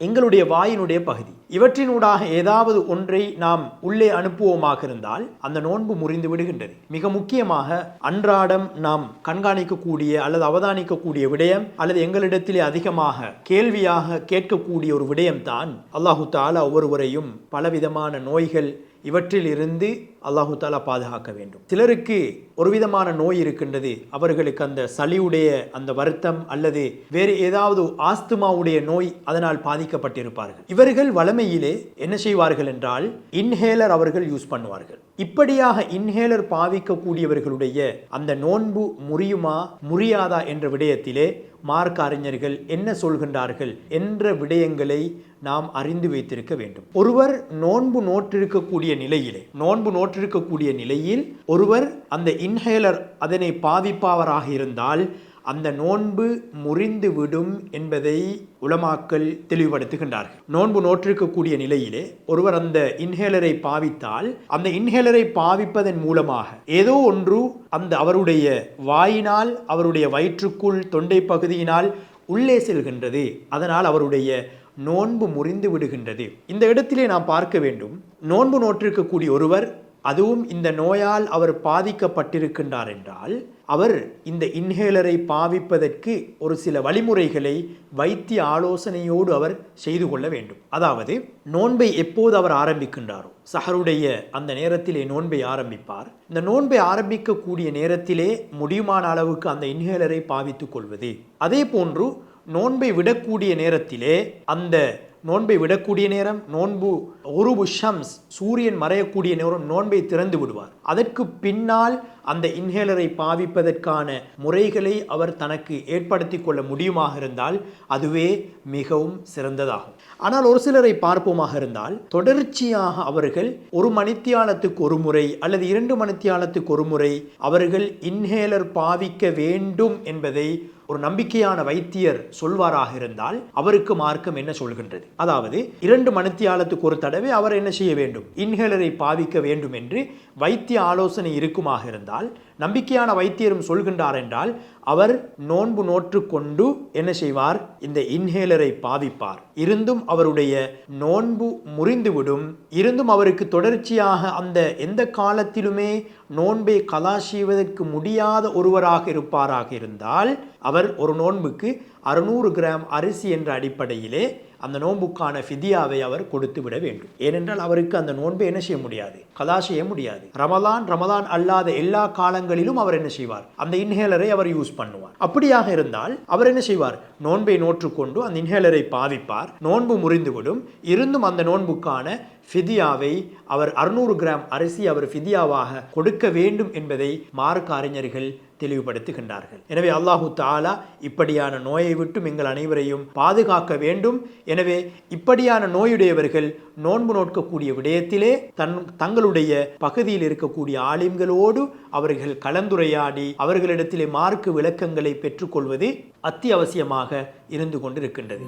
எங்களுடைய வாயினுடைய பகுதி. இவற்றினூடாக ஏதாவது ஒன்றை நாம் உள்ளே அனுப்புவோமாக இருந்தால் அந்த நோன்பு முறிந்து விடுகின்றது. மிக முக்கியமாக அன்றாடம் நாம் கண்காணிக்கக்கூடிய அல்லது அவதானிக்கக்கூடிய விடயம் அல்லது எங்களிடத்திலே அதிகமாக கேள்வியாக கேட்கக்கூடிய ஒரு விடயம்தான் அல்லாஹு தாலா ஒவ்வொருவரையும் பலவிதமான நோய்கள் இவற்றில் இருந்து அல்லாஹு தாலா பாதுகாக்க வேண்டும். சிலருக்கு ஒரு விதமான நோய் இருக்கின்றது. அவர்களுக்கு அந்த சளியுடைய அந்த வருத்தம் அல்லது வேறு ஏதாவது ஆஸ்துமாவுடைய நோய் அதனால் பாதிக்கப்பட்டிருப்பார்கள். இவர்கள் வளமையிலே என்ன செய்வார்கள் என்றால் இன்ஹேலர் அவர்கள் யூஸ் பண்ணுவார்கள். இப்படியாக இன்ஹேலர் பாவிக்கக்கூடியவர்களுடைய அந்த நோன்பு முறியுமா முறியாதா என்ற விடயத்திலே மார்க்க அறிஞர்கள் என்ன சொல்கின்றார்கள் என்ற விடயங்களை நாம் அறிந்து வைத்திருக்க வேண்டும். ஒருவர் நோன்பு நோற்றிருக்கக்கூடிய நிலையிலே நோன்பு நோற்றிருக்கக்கூடிய நிலையில் ஒருவர் அந்த இன்ஹேலர் அதனை பாவிப்பவராக இருந்தால் அந்த நோன்பு முறிந்து விடும் என்பதை உலமாக்கல் தெளிவுபடுத்துகின்றார்கள். நோன்பு நோற்றிருக்கக்கூடிய நிலையிலே ஒருவர் அந்த இன்ஹேலரை பாவித்தால் அந்த இன்ஹேலரை பாவிப்பதன் மூலமாக ஏதோ ஒன்று அந்த அவருடைய வாயினால் அவருடைய வயிற்றுக்குள் தொண்டை பகுதியினால் உள்ளே செல்கின்றது. அதனால் அவருடைய நோன்பு முறிந்து விடுகின்றது இந்த இடத்திலே நாம் பார்க்க வேண்டும். நோன்பு நோற்றிருக்கக்கூடிய ஒருவர் அதுவும் இந்த நோயால் அவர் பாதிக்கப்பட்டிருக்கின்றார் என்றால் அவர் இந்த இன்ஹேலரை பாவிப்பதற்கு ஒரு சில வழிமுறைகளை வைத்திய ஆலோசனையோடு அவர் செய்து கொள்ள வேண்டும். அதாவது நோன்பை எப்போது அவர் ஆரம்பிக்கின்றாரோ சஹருடைய அந்த நேரத்திலே நோன்பை ஆரம்பிப்பார். இந்த நோன்பை ஆரம்பிக்கக்கூடிய நேரத்திலே முடியுமான அளவுக்கு அந்த இன்ஹேலரை பாவித்துக் கொள்வது. அதே போன்று நோன்பை விடக்கூடிய நேரத்திலே அந்த நோன்பை விடக்கூடிய நேரம் நோன்பு ஒரு புஷம்ஸ் சூரியன் மறையக்கூடிய நேரம் நோன்பை திறந்து விடுவார். அதற்கு பின்னால் அந்த இன்ஹேலரை பாவிப்பதற்கான முறைகளை அவர் தனக்கு ஏற்படுத்தி கொள்ள முடியுமாக இருந்தால் அதுவே மிகவும் சிறந்ததாகும். ஆனால் ஒரு சிலரை பார்ப்போமாக இருந்தால் தொடர்ச்சியாக அவர்கள் ஒரு மணித்தியாலத்துக்கு ஒரு முறை அல்லது இரண்டு மணித்தியாலத்துக்கு ஒரு முறை அவர்கள் இன்ஹேலர் பாவிக்க வேண்டும் என்பதை ஒரு நம்பிக்கையான வைத்தியர் சொல்வாராக இருந்தால் அவருக்கு மார்க்கம் என்ன சொல்கின்றது? அதாவது இரண்டு மணித்தியாலத்துக்கு ஒரு தடவை அவர் என்ன செய்ய வேண்டும்? இன்ஹேலரை பாவிக்க வேண்டும் என்று வைத்திய ஆலோசனை இருக்குமாக இருந்தால் நம்பிக்கையான வைத்தியரும் சொல்கின்றார் என்றால் அவர் நோன்பு நோற்று கொண்டு என்ன செய்வார்? இந்த இன்ஹேலரை பாவிப்பார். இருந்தும் அவருடைய நோன்பு முறிந்துவிடும். இருந்தும் அவருக்கு தொடர்ச்சியாக அந்த எந்த காலத்திலுமே நோன்பை கலா செய்வதற்கு முடியாத ஒருவராக இருப்பாராக இருந்தால் அவர் ஒரு நோன்புக்கு அறுநூறு கிராம் அரிசி என்ற அடிப்படையிலே அந்த நோன்புக்கான ஃபிதியாவை அவர் கொடுத்து விட வேண்டும். ஏனென்றால் அவருக்கு அந்த நோன்பை என்ன செய்ய முடியாது? கதா செய்ய முடியாது. ரமலான் ரமலான் அல்லாத எல்லா காலங்களிலும் அவர் என்ன செய்வார்? அந்த இன்ஹேலரை அவர் யூஸ் பண்ணுவார். அப்படியாக இருந்தால் அவர் என்ன செய்வார்? நோன்பை நோற்றுக்கொண்டு அந்த இன்ஹேலரை பாவிப்பார் நோன்பு முறிந்துவிடும். இருந்தும் அந்த நோன்புக்கான ஃபிதியாவை அவர் அறுநூறு கிராம் அரிசி அவர் ஃபிதியாவாக கொடுக்க வேண்டும் என்பதை மார்க்க அறிஞர்கள் தெளிவுபடுத்துகின்றார்கள். எனவே அல்லாஹு தாலா இப்படியான நோயை விட்டும் எங்கள் அனைவரையும் பாதுகாக்க வேண்டும். எனவே இப்படியான நோயுடையவர்கள் நோன்பு நோக்கக்கூடிய விடயத்திலே தன் தங்களுடைய பகுதியில் இருக்கக்கூடிய ஆலிம்களோடு அவர்கள் கலந்துரையாடி அவர்களிடத்திலே மார்க்கு விளக்கங்களை பெற்றுக்கொள்வது அத்தியாவசியமாக இருந்து கொண்டிருக்கின்றது.